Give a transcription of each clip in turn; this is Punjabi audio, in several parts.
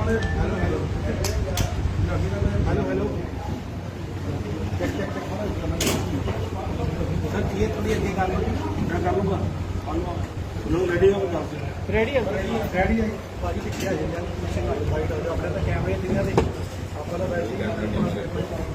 ਮਾੜੇ hello hello check check sir ਕੀ ਥੋੜੀ ਅੱਗੇ ਕਰ ਲਓ ਨੂੰ ਰੈਡੀ ਹੋ ਦੱਸ ਰੈਡੀ ਹੈ ਰੈਡੀ ਹੈ ਭਾਜੀ ਕਿੱਥੇ ਆ? ਜਾਂਦਾ ਮਸ਼ੀਨ ਵਾਈਟ ਹੋ ਆਪਣੇ ਤਾਂ ਕੈਮਰੇ ਤਿੰਨਾਂ ਦੇ ਆਪਾਂ ਤਾਂ ਵੈਸੇ ਹੀ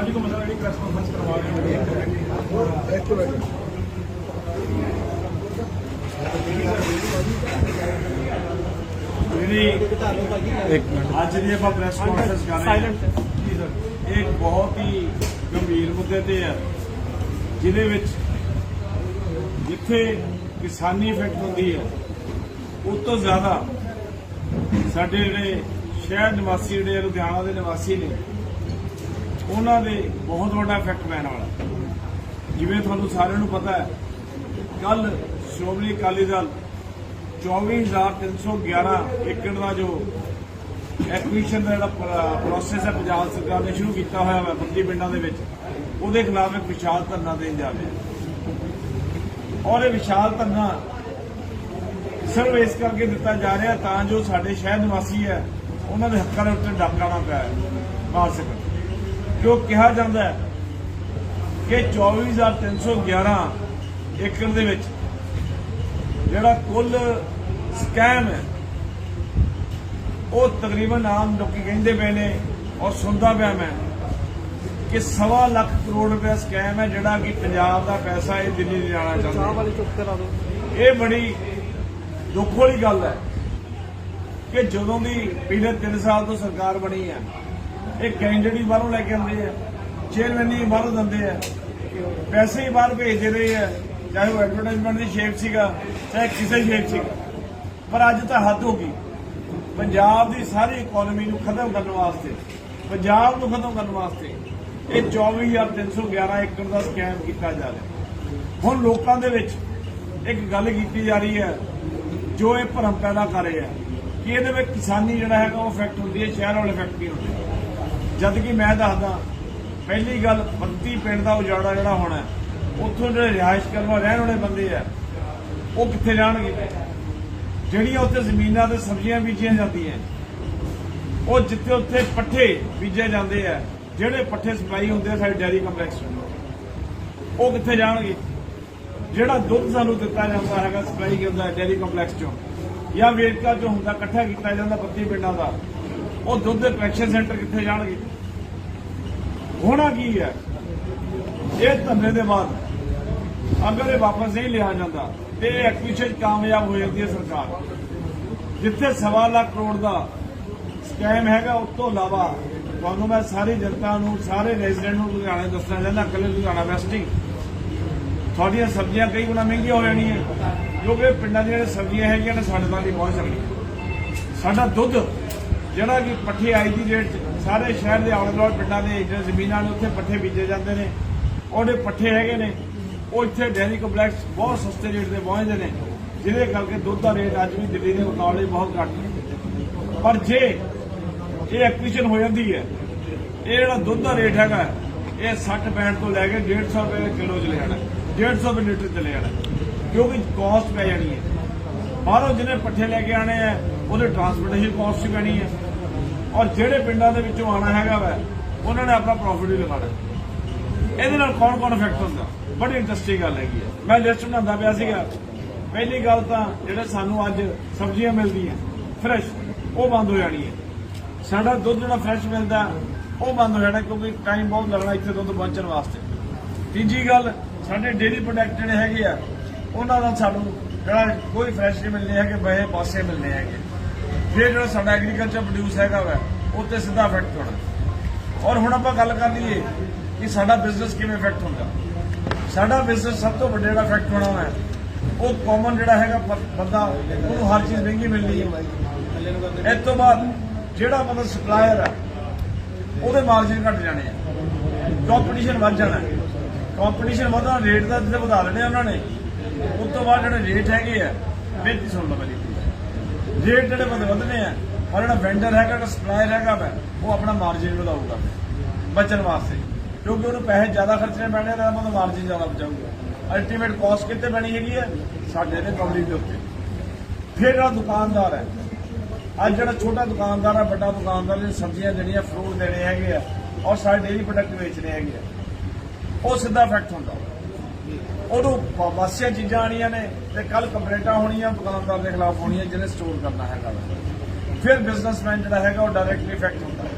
ਅੱਜ ਕੋ ਮਸਲਾ ਜਿਹੜੀ ਪ੍ਰੈਸ ਕਾਨਫਰੰਸ ਕਰਵਾ ਰਹੇ ਹਾਂ ਇੱਕ ਮਿੰਟ ਅੱਜ ਦੀ ਆਪਾਂ ਪ੍ਰੈਸ ਕਾਨਫਰੰਸ ਕਰ ਰਹੇ ਹਾਂ। ਇਹ ਇੱਕ ਬਹੁਤ ਹੀ ਗੰਭੀਰ ਮੁੱਦੇ ਤੇ ਹੈ, ਜਿਹਦੇ ਵਿੱਚ ਜਿੱਥੇ ਕਿਸਾਨੀ ਇਫੈਕਟ ਹੁੰਦੀ ਹੈ, ਉਸ ਤੋਂ ਜ਼ਿਆਦਾ ਸਾਡੇ ਜਿਹੜੇ ਸ਼ਹਿਰ ਨਿਵਾਸੀ ਜਿਹੜੇ ਲੁਧਿਆਣਾ ਦੇ ਨਿਵਾਸੀ ਨੇ, ਉਹਨਾਂ ਦੇ ਬਹੁਤ ਵੱਡਾ ਇਫੈਕਟ ਪੈਣ ਵਾਲਾ। ਜਿਵੇਂ ਤੁਹਾਨੂੰ ਸਾਰਿਆਂ ਨੂੰ ਪਤਾ ਹੈ ਕੱਲ ਸ਼੍ਰੋਮਣੀ ਅਕਾਲੀ ਦਲ 24311 ਏਕੜ ਦਾ ਜੋ ਐਕਵੀਸ਼ਨ ਦਾ ਜਿਹੜਾ ਪ੍ਰੋਸੈਸ ਹੈ, ਪੰਜਾਬ ਸਰਕਾਰ ਨੇ ਸ਼ੁਰੂ ਕੀਤਾ ਹੋਇਆ ਹੈ ਬੱਤੀ ਪਿੰਡਾਂ ਦੇ ਵਿੱਚ, ਉਹਦੇ ਖਿਲਾਫ ਇੱਕ ਵਿਸ਼ਾਲ ਧਰਨਾ ਦੇਣ ਜਾ ਰਹੇ। ਔਰ ਇਹ ਵਿਸ਼ਾਲ ਧਰਨਾ ਸਿਰਫ ਇਸ ਕਰਕੇ ਦਿੱਤਾ ਜਾ ਰਿਹਾ ਤਾਂ ਜੋ ਸਾਡੇ ਸ਼ਹਿਰ ਨਿਵਾਸੀ ਹੈ ਉਹਨਾਂ ਦੇ ਹੱਕਾਂ ਦੇ ਉੱਤੇ ਡਾਕਾਣਾ ਪਿਆ ਮਾਰ ਸਕਣ ਜੋ ਕਿਹਾ ਜਾਂਦਾ ਹੈ ਕਿ 24311 ਏਕੜ ਦੇ ਵਿੱਚ ਜਿਹੜਾ ਕੁੱਲ ਸਕੈਮ ਹੈ ਉਹ ਤਕਰੀਬਨ ਆਮ ਲੋਕੀ ਕਹਿੰਦੇ ਪਏ ਨੇ ਔਰ ਸੁਣਦਾ ਪਿਆ ਮੈਂ ਕਿ ਸਵਾ ਲੱਖ ਕਰੋੜ ਰੁਪਏ ਸਕੈਮ ਹੈ ਜਿਹੜਾ ਕਿ ਪੰਜਾਬ ਦਾ ਪੈਸਾ ਇਹ ਦਿੱਲੀ ਲਿਜਾਣਾ ਚਾਹੁੰਦੇ ਇਹ ਬੜੀ ਦੁੱਖ ਵਾਲੀ ਗੱਲ ਹੈ। ਕਿ ਜਦੋਂ ਦੀ ਪਿਛਲੇ 3 ਸਾਲ ਤੋਂ ਸਰਕਾਰ ਬਣੀ ਹੈ, ਇਹ ਕੈਂਡੀਡੇਟ ਹੀ ਬਾਹਰੋਂ ਲੈ ਕੇ ਆਉਂਦੇ ਆ, ਚੇਅਰਮੈਨ ਹੀ ਬਾਹਰੋਂ ਦਿੰਦੇ ਆ, ਪੈਸੇ ਹੀ ਬਾਹਰ ਭੇਜਦੇ ਰਹੇ ਆ, ਚਾਹੇ ਉਹ ਐਡਵਰਟਾਈਜ਼ਮੈਂਟ ਦੀ ਸ਼ੇਪ ਸੀਗਾ, ਚਾਹੇ ਕਿਸੇ ਸ਼ੇਪ ਸੀਗਾ। ਪਰ ਅੱਜ ਤਾਂ ਹੱਦ ਹੋ ਗਈ। ਪੰਜਾਬ ਦੀ ਸਾਰੀ ਇਕਨੋਮੀ ਨੂੰ ਖਤਮ ਕਰਨ ਵਾਸਤੇ, ਪੰਜਾਬ ਨੂੰ ਖਤਮ ਕਰਨ ਵਾਸਤੇ ਇਹ 24311 ਏਕੜ ਦਾ ਸਕੈਮ ਕੀਤਾ ਜਾ ਰਿਹਾ। ਹੁਣ ਲੋਕਾਂ ਦੇ ਵਿੱਚ ਇੱਕ ਗੱਲ ਕੀਤੀ ਜਾ ਰਹੀ ਹੈ, ਜੋ ਇਹ ਭਰਮ ਪੈਦਾ ਕਰ ਰਿਹਾ ਆ ਕਿ ਇਹਦੇ ਵਿੱਚ ਕਿਸਾਨੀ ਜਿਹੜਾ ਹੈਗਾ ਉਹ ਇਫੈਕਟ ਹੁੰਦੀ ਹੈ, ਸ਼ਹਿਰ ਵਾਲੇ ਇਫੈਕਟ ਨਹੀਂ ਹੁੰਦੇ ਜਦ ਕਿ ਮੈਂ ਦੱਸਦਾ, ਪਹਿਲੀ ਗੱਲ ਬੰਤੀ ਪਿੰਡ ਦਾ ਉਜਾੜਾ ਜਿਹੜਾ ਹੋਣਾ ਉੱਥੋਂ ਜਿਹੜੇ ਰਿਹਾਇਸ਼ ਕਰਨ ਰਹਿਣ ਵਾਲੇ ਬੰਦੇ ਆ, ਉਹ ਕਿੱਥੇ ਜਾਣਗੇ? ਜਿਹੜੀਆਂ ਉੱਥੇ ਜ਼ਮੀਨਾਂ ਤੇ ਸਬਜ਼ੀਆਂ ਬੀਜੀਆਂ ਜਾਂਦੀਆਂ ਉਹ ਜਿੱਥੇ ਉੱਥੇ ਪੱਠੇ ਬੀਜੇ ਜਾਂਦੇ ਆ, ਜਿਹੜੇ ਪੱਠੇ ਸਪਲਾਈ ਹੁੰਦੇ ਆ ਸਾਡੇ ਡੈਰੀ ਕੰਪਲੈਕਸ ਨੂੰ ਉਹ ਕਿੱਥੇ ਜਾਣਗੇ? ਜਿਹੜਾ ਦੁੱਧ ਸਾਨੂੰ ਦਿੱਤਾ ਜਾਂਦਾ ਹੈਗਾ ਸਪਲਾਈ ਹੁੰਦਾ ਡੈਰੀ ਕੰਪਲੈਕਸ ਚੋਂ। ਜਾਂ ਵੇਰਕਾ ਚੋਂ ਹੁੰਦਾ, ਇਕੱਠਾ ਕੀਤਾ ਜਾਂਦਾ ਬੱਤੀ ਪਿੰਡਾਂ ਦਾ, ਉਹ ਦੁੱਧ ਦੇ ਕਲੈਕਸ਼ਨ ਸੈਂਟਰ ਕਿੱਥੇ ਜਾਣਗੇ? ਹੋਣਾ ਕੀ ਹੈ? ਇਹ ਧੰਨੇ ਦੇ ਬਾਅਦ, ਅਗਰ ਇਹ ਵਾਪਸ ਨਹੀਂ ਲਿਆ ਜਾਂਦਾ, ਤੇ ਐਕਵੀਸ਼ਨ ਕਾਮਯਾਬ ਹੋ ਜਾਂਦੀ ਹੈ ਸਰਕਾਰ। ਜਿੱਥੇ ਸਵਾ ਲੱਖ ਕਰੋੜ ਦਾ ਸਕੈਮ ਹੈਗਾ, ਉਸ ਤੋਂ ਇਲਾਵਾ ਤੁਹਾਨੂੰ ਮੈਂ ਸਾਰੀ ਜਨਤਾ ਨੂੰ, ਸਾਰੇ ਰੈਜ਼ੀਡੈਂਟ ਨੂੰ ਲੁਧਿਆਣਾ ਦੱਸਣਾ ਚਾਹੁੰਦਾ, ਇਕੱਲੇ ਲੁਧਿਆਣਾ ਵੈਸਟ ਹੀ। ਤੁਹਾਡੀਆਂ ਸਬਜ਼ੀਆਂ ਕਈ ਗੁਣਾ ਮਹਿੰਗੀਆਂ ਹੋ ਜਾਣੀਆਂ। ਕਿਉਂਕਿ ਪਿੰਡਾਂ ਦੀਆਂ ਜਿਹੜੀਆਂ ਸਬਜ਼ੀਆਂ ਹੈਗੀਆਂ ਨੇ ਸਾਡੇ ਨਾਲ ਨਹੀਂ ਪਹੁੰਚ ਸਕਦੀਆਂ ਸਾਡਾ ਦੁੱਧ, ਜਿਹੜਾ ਕਿ ਪੱਠੇ ਆਈ ਦੀ ਰੇਟ 'ਚ ਸਾਰੇ ਸ਼ਹਿਰ ਦੇ ਆਲੇ ਦੁਆਲੇ ਪਿੰਡਾਂ ਦੇ ਜਿਹੜੇ ਜ਼ਮੀਨਾਂ ਨੇ, ਉੱਥੇ ਪੱਠੇ ਬੀਜੇ ਜਾਂਦੇ ਨੇ। ਉਹਦੇ ਪੱਠੇ ਹੈਗੇ ਨੇ। ਉਹ ਇੱਥੇ ਡੈਰੀ ਕੰਪਲੈਕਸ ਬਹੁਤ ਸਸਤੇ ਰੇਟ ਤੇ ਪਹੁੰਚਦੇ ਨੇ, ਜਿਹਦੇ ਕਰਕੇ ਦੁੱਧ ਦਾ ਰੇਟ ਅੱਜ ਵੀ ਦਿੱਲੀ ਦੇ ਮੁਕਾਬਲੇ ਬਹੁਤ ਘੱਟ ਹੈ। ਪਰ ਜੇ ਇਹ ਐਕਵੀਸ਼ਨ ਹੋ ਜਾਂਦੀ ਹੈ, ਇਹ ਜਿਹੜਾ ਦੁੱਧ ਦਾ ਰੇਟ ਹੈਗਾ, ਇਹ 60 65 ਤੋਂ ਲੈ ਕੇ 150 ਰੁਪਏ ਕਿਲੋ ਚਲੇ ਲੈ ਜਾਣਾ 150 ਰੁਪਏ ਲੀਟਰ ਚਲੇ ਜਾਣਾ ਕਿਉਂਕਿ ਕਾਸਟ ਪੈ ਜਾਣੀ ਹੈ। ਬਾਹਰੋਂ ਜਿਹਨੇ ਪੱਠੇ ਲੈ ਕੇ ਆਣੇ ਆ, ਉਹਦੇ ਟਰਾਂਸਪੋਰਟੇਸ਼ਨ ਕਾਸਟ ਵੀ ਪੈਣੀ ਹੈ। ਔਰ ਜਿਹੜੇ ਪਿੰਡਾਂ ਦੇ ਵਿੱਚੋਂ ਆਣਾ ਹੈਗਾ ਵਾ, ਉਹਨਾਂ ਨੇ ਆਪਣਾ ਪ੍ਰੋਫਿਟ ਹੀ ਲਗਾਉਣਾ ਇਹਦੇ ਨਾਲ ਕੌਣ ਕੌਣ ਇਫੈਕਟ ਹੁੰਦਾ? ਬੜੀ ਇੰਟਰਸਟਿੰਗ ਗੱਲ ਹੈਗੀ ਹੈ। ਮੈਂ ਲਿਸਟ ਬਣਾਉਂਦਾ ਪਿਆ ਸੀਗਾ। ਪਹਿਲੀ ਗੱਲ ਤਾਂ ਜਿਹੜੇ ਸਾਨੂੰ ਅੱਜ ਸਬਜ਼ੀਆਂ ਮਿਲਦੀਆਂ ਫਰੈਸ਼ ਉਹ ਬੰਦ ਹੋ ਜਾਣੀ ਹੈ। ਸਾਡਾ ਦੁੱਧ ਜਿਹੜਾ ਫਰੈਸ਼ ਮਿਲਦਾ, ਉਹ ਬੰਦ ਹੋ ਜਾਣਾ ਕਿਉਂਕਿ ਟਾਈਮ ਬਹੁਤ ਲੱਗਣਾ ਇੱਥੇ ਦੁੱਧ ਪਹੁੰਚਣ ਵਾਸਤੇ। ਤੀਜੀ ਗੱਲ, ਸਾਡੇ ਡੇਰੀ ਪ੍ਰੋਡਕਟ ਜਿਹੜੇ ਹੈਗੇ ਆ ਉਹਨਾਂ ਦਾ ਸਾਨੂੰ ਜਿਹੜਾ ਕੋਈ ਫਰੈਸ਼ ਨਹੀਂ ਮਿਲਨੇ ਹੈਗੇ, ਬਹੇ ਪਾਸੇ ਮਿਲਨੇ ਹੈਗੇ। ਫਿਰ ਜਿਹੜਾ ਸਾਡਾ ਐਗਰੀਕਲਚਰ ਪ੍ਰੋਡਿਊਸ ਹੈਗਾ ਵਾ ਉਹ ਤੇ ਸਿੱਧਾ ਇਫੈਕਟ ਹੋਣਾ। ਔਰ ਹੁਣ ਆਪਾਂ ਗੱਲ ਕਰ ਲਈਏ ਕਿ ਸਾਡਾ ਬਿਜ਼ਨਸ ਕਿਵੇਂ ਇਫੈਕਟ ਹੁੰਦਾ। ਸਾਡਾ ਬਿਜ਼ਨਸ ਸਭ ਤੋਂ ਵੱਡਾ ਜਿਹੜਾ ਇਫੈਕਟ ਹੋਣਾ ਹੈ ਉਹ ਕਾਮਨ ਜਿਹੜਾ ਹੈਗਾ ਬੰਦਾ, ਉਹਨੂੰ ਹਰ ਚੀਜ਼ ਮਹਿੰਗੀ ਮਿਲਣੀ ਹੈ। ਇਸ ਤੋਂ ਬਾਅਦ ਜਿਹੜਾ ਬੰਦਾ ਸਪਲਾਇਰ ਹੈ ਉਹਦੇ ਮਾਰਜਨ ਘਟ ਜਾਣੇ ਆ। ਕੰਪੀਟੀਸ਼ਨ ਵੱਧ ਜਾਣਾ। ਕੰਪੀਟੀਸ਼ਨ ਵਧਣਾ ਰੇਟ ਦਾ ਜਿੱਥੇ ਵਧਾ ਲੈਣੇ ਆ ਉਹਨਾਂ ਨੇ। ਉਸ ਤੋਂ ਬਾਅਦ ਜਿਹੜੇ ਰੇਟ ਹੈਗੇ ਆ ਬੇਨਤੀ ਸੁਣ ਲਓ ਮੇਰੀ ਰੇਟ ਜਿਹੜੇ ਬੰਦੇ ਵਧਨੇ ਆ, ਔਰ ਜਿਹੜਾ ਵੈਂਡਰ ਹੈਗਾ, ਜਿਹੜਾ ਸਪਲਾਇਰ ਹੈਗਾ ਵਾ, ਉਹ ਆਪਣਾ ਮਾਰਜਿਨ ਵਧਾਊਗਾ, ਬਚਣ ਵਾਸਤੇ। ਕਿਉਂਕਿ ਉਹਨੂੰ ਪੈਸੇ ਜ਼ਿਆਦਾ ਖਰਚਣੇ ਪੈਣੇ ਤਾਂ ਉਹਦਾ ਮਾਰਜਿਨ ਜ਼ਿਆਦਾ ਬਚਾਊਗਾ ਅਲਟੀਮੇਟ ਕਾਸਟ ਕਿੱਥੇ ਪੈਣੀ ਹੈਗੀ ਹੈ ਸਾਡੇ ਦੇ ਪਬਲਿਕ ਦੇ ਉੱਤੇ। ਫਿਰ ਜਿਹੜਾ ਦੁਕਾਨਦਾਰ ਹੈ। ਅੱਜ ਜਿਹੜਾ ਛੋਟਾ ਦੁਕਾਨਦਾਰ ਹੈ ਵੱਡਾ ਦੁਕਾਨਦਾਰ ਜਿਹੜੇ ਸਬਜ਼ੀਆਂ ਜਿਹੜੀਆਂ ਫਰੂਟ ਦੇਣੇ ਹੈਗੇ ਆ, ਔਰ ਸਾਰੇ ਡੇਲੀ ਪ੍ਰੋਡਕਟ ਵੇਚਣੇ ਹੈਗੇ ਆ, ਉਹ ਸਿੱਧਾ ਇਫੈਕਟ ਹੁੰਦਾ। ਉਹਨੂੰ ਬ- ਚੀਜ਼ਾਂ ਆਣੀਆਂ ਨੇ ਤੇ ਕੱਲ ਕੰਪਲੇਂਟਾਂ ਹੋਣੀਆਂ, ਦੁਕਾਨਦਾਰ ਦੇ ਖਿਲਾਫ ਹੋਣੀਆਂ, ਜਿਹਨੇ ਸਟੋਰ ਕਰਨਾ ਹੈਗਾ ਵਾ। ਫਿਰ ਬਿਜ਼ਨਸਮੈਨ ਜਿਹੜਾ ਹੈਗਾ, ਉਹ ਡਾਇਰੈਕਟਲੀ ਇਫੈਕਟ ਹੁੰਦਾ। ਹੈ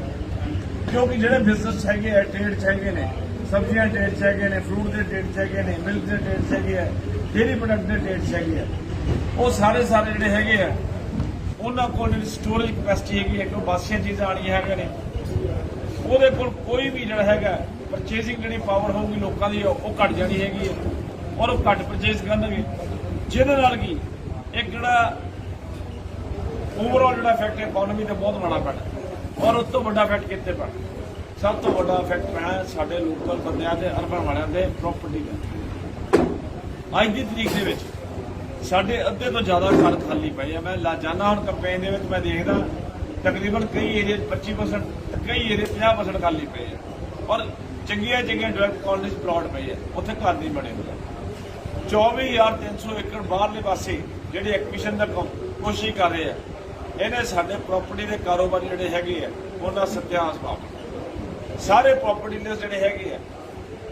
ਕਿਉਂਕਿ ਜਿਹੜੇ ਬਿਜ਼ਨਸ ਹੈਗੇ ਆ ਟ੍ਰੇਡ 'ਚ ਹੈਗੇ ਨੇ, ਸਬਜ਼ੀਆਂ ਟ੍ਰੇਡ 'ਚ ਹੈਗੇ ਨੇ ਫਰੂਟ ਦੇ ਟ੍ਰੇਡ 'ਚ ਹੈਗੇ ਨੇ ਮਿਲਕ ਦੇ ਟ੍ਰੇਡ 'ਚ ਹੈਗੇ ਆ ਡੇਰੀ ਪ੍ਰੋਡਕਟ ਦੇ ਟ੍ਰੇਡ 'ਚ ਹੈਗੇ ਆ। ਉਹ ਸਾਰੇ ਸਾਰੇ ਜਿਹੜੇ ਹੈਗੇ ਆ, ਉਹਨਾਂ ਕੋਲ ਜਿਹੜੀ ਸਟੋਰੇਜ ਕਪੈਸਿਟੀ ਹੈਗੀ ਹੈ ਕਿ ਉਹ ਬਾਸੀਆਂ ਚੀਜ਼ਾਂ ਆਣੀਆਂ ਹੈਗੀਆਂ ਨੇ। ਉਹਦੇ ਕੋਲ ਕੋਈ ਵੀ ਜਿਹੜਾ ਹੈਗਾ ਪਰਚੇਸਿੰਗ ਜਿਹੜੀ ਪਾਵਰ ਹੋਊਗੀ ਲੋਕਾਂ ਦੀ, ਉਹ ਉਹ ਘਟ ਜਾਣੀ ਹੈਗੀ ਹੈ ਔਰ ਉਹ ਘੱਟ ਪਰਚੇਸ ਕਰਨਗੇ। ਜਿਹਦੇ ਨਾਲ ਕੀ? ਇੱਕ ਜਿਹੜਾ ਓਵਰਆਲ ਜਿਹੜਾ ਇਫੈਕਟ ਇਕਨੋਮੀ ਤੇ ਬਹੁਤ ਮਾੜਾ ਪੈਣਾ। ਔਰ ਉਸ ਤੋਂ ਵੱਡਾ ਇਫੈਕਟ ਕਿੱਥੇ ਪੈਣਾ? ਸਭ ਤੋਂ ਵੱਡਾ ਇਫੈਕਟ ਪੈਣਾ ਸਾਡੇ ਲੋਕਲ ਬੰਦਿਆਂ ਤੇ ਅਰਬਨ ਵਾਲਿਆਂ ਦੇ ਪ੍ਰਾਪਰਟੀ ਦਾ ਅੱਜ ਦੀ ਤਰੀਕ ਦੇ ਵਿੱਚ ਸਾਡੇ ਅੱਧੇ ਤੋਂ ਜ਼ਿਆਦਾ ਘਰ ਖਾਲੀ ਪਏ ਆ। ਮੈਂ ਲਾ ਜਾਣਾ ਹੁਣ ਕੰਪੇਨ ਦੇ ਵਿੱਚ ਮੈਂ ਦੇਖਦਾ, ਤਕਰੀਬਨ ਕਈ ਏਰੀਆ 'ਚ 25% ਕਈ ਏਰੀਆ 50% ਖਾਲੀ ਪਏ ਆ। ਔਰ ਚੰਗੀਆਂ ਚੰਗੀਆਂ ਡਾਇਰੈਕਟ ਕਾਲਜ ਪਲਾਟ ਪਏ ਆ। ਉੱਥੇ ਘਰ ਨਹੀਂ ਬਣੇ ਹੋਏ 24300 ਏਕੜ ਬਾਹਰਲੇ ਪਾਸੇ ਜਿਹੜੇ ਐਕਵੀਸ਼ਨ ਦਾ ਕੰਮ- ਕੋਸ਼ਿਸ਼ ਕਰ ਰਹੇ ਆ। ਇਹਨੇ ਸਾਡੇ ਪ੍ਰਾਪਰਟੀ ਦੇ ਕਾਰੋਬਾਰ ਜਿਹੜੇ ਹੈਗੇ ਆ, ਉਹਨਾਂ ਸਤਿਆਸ ਪਾਪ ਸਾਰੇ ਪ੍ਰਾਪਰਟੀ ਡੀਲਰਸ ਜਿਹੜੇ ਹੈਗੇ ਆ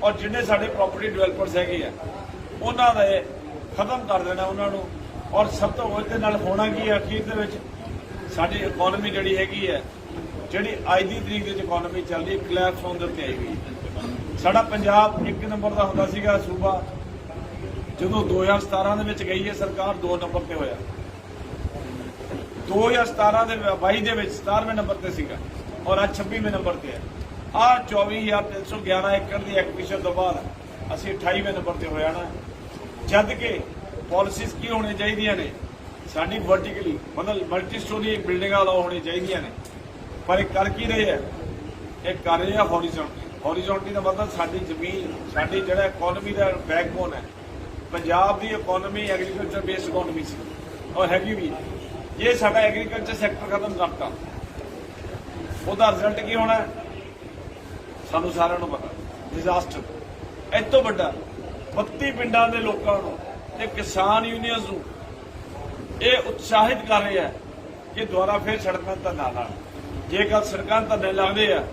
ਔਰ ਜਿੰਨੇ ਸਾਡੇ ਪ੍ਰਾਪਰਟੀ ਡਿਵੈਲਪਰਸ ਹੈਗੇ ਆ, ਉਹਨਾਂ ਦਾ ਖਤਮ ਕਰ ਦੇਣਾ ਉਹਨਾਂ ਨੂੰ। ਔਰ ਸਭ ਤੋਂ ਉਹਦੇ ਨਾਲ ਹੋਣਾ ਕੀ ਹੈ ਅਖੀਰ ਦੇ ਵਿੱਚ ਸਾਡੀ ਇਕਨੋਮੀ ਜਿਹੜੀ ਹੈਗੀ ਹੈ ਜਿਹੜੀ ਅੱਜ ਦੀ ਤਰੀਕ ਦੇ ਵਿੱਚ ਇਕਨੋਮੀ ਚੱਲ ਰਹੀ ਕਲੈਪਸ ਹੋਣ ਦੇ ਉੱਤੇ ਆਈ ਹੋਈ ਸਾਡਾ ਪੰਜਾਬ ਇੱਕ ਨੰਬਰ ਦਾ ਹੁੰਦਾ ਸੀਗਾ ਸੂਬਾ ਜਦੋਂ 2017 ਦੇ ਵਿੱਚ ਗਈ ਹੈ, ਸਰਕਾਰ 2 ਨੰਬਰ ਤੇ ਹੋਇਆ। 2017 ਦੇ 22 ਦੇ ਵਿੱਚ 17ਵੇਂ ਨੰਬਰ ਤੇ ਸੀਗਾ ਔਰ ਅੱਜ 26ਵੇਂ ਨੰਬਰ ਤੇ ਹੈ। ਆ 24311 ਏਕੜ ਦੀ ਐਕਵੀਸ਼ਨ ਤੋਂ ਬਾਅਦ ਅਸੀਂ 28ਵੇਂ ਨੰਬਰ ਤੇ ਹੋਇਆ ਨਾ। ਜਦ ਕਿ ਪਾਲਿਸੀਜ਼ ਕੀ ਹੋਣੀਆਂ ਚਾਹੀਦੀਆਂ ਨੇ? ਸਾਡੀ ਵਰਟੀਕਲੀ ਮਤਲਬ ਮਲਟੀ ਸਟੋਰੀ ਬਿਲਡਿੰਗਾਂ ਲਾਓ ਹੋਣੀਆਂ ਚਾਹੀਦੀਆਂ ਨੇ। ਪਰ ਇਹ ਕਰ ਕੀ ਰਹੇ ਆ ਇਹ ਕਰ ਰਹੇ ਆ ਹੌਰੀਜ਼ੌਨਟਲੀ ਹੌਰੀਜ਼ੌਨਟਲੀ ਦਾ ਮਤਲਬ ਸਾਡੀ ਜ਼ਮੀਨ, ਸਾਡੀ ਜਿਹੜਾ ਇਕਨੋਮੀ ਦਾ ਬੈਕਬੋਨ ਹੈ ਪੰਜਾਬ ਦੀ ਇਕਨੋਮੀ ਐਗਰੀਕਲਚਰ ਬੇਸਡ ਇਕਨੋਮੀ ਸੀ। ਔਰ ਹੈਗੀ ਵੀ। ਹੈ। ਜੇ ਸਾਡਾ ਐਗਰੀਕਲਚਰ ਸੈਕਟਰ ਖਤਮ ਕਰਤਾ। ਉਹਦਾ ਰਿਜ਼ਲਟ ਕੀ ਹੋਣਾ? ਸਾਨੂੰ ਸਾਰਿਆਂ ਨੂੰ ਪਤਾ। ਡਿਜ਼ਾਸਟਰ ਇਹ ਤੋਂ ਵੱਡਾ 32 ਪਿੰਡਾਂ ਦੇ ਲੋਕਾਂ ਨੂੰ ਤੇ ਕਿਸਾਨ ਯੂਨੀਅਨਸ ਨੂੰ ਇਹ ਉਤਸ਼ਾਹਿਤ ਕਰ ਰਿਹਾ ਹੈ ਕਿ ਦੁਬਾਰਾ ਫਿਰ ਸੜਕਾਂ ਤੇ ਨਾ ਲਾਣ ਜੇਕਰ ਸੜਕਾਂ ਧਰਨੇ ਲੱਗਦੇ ਆ,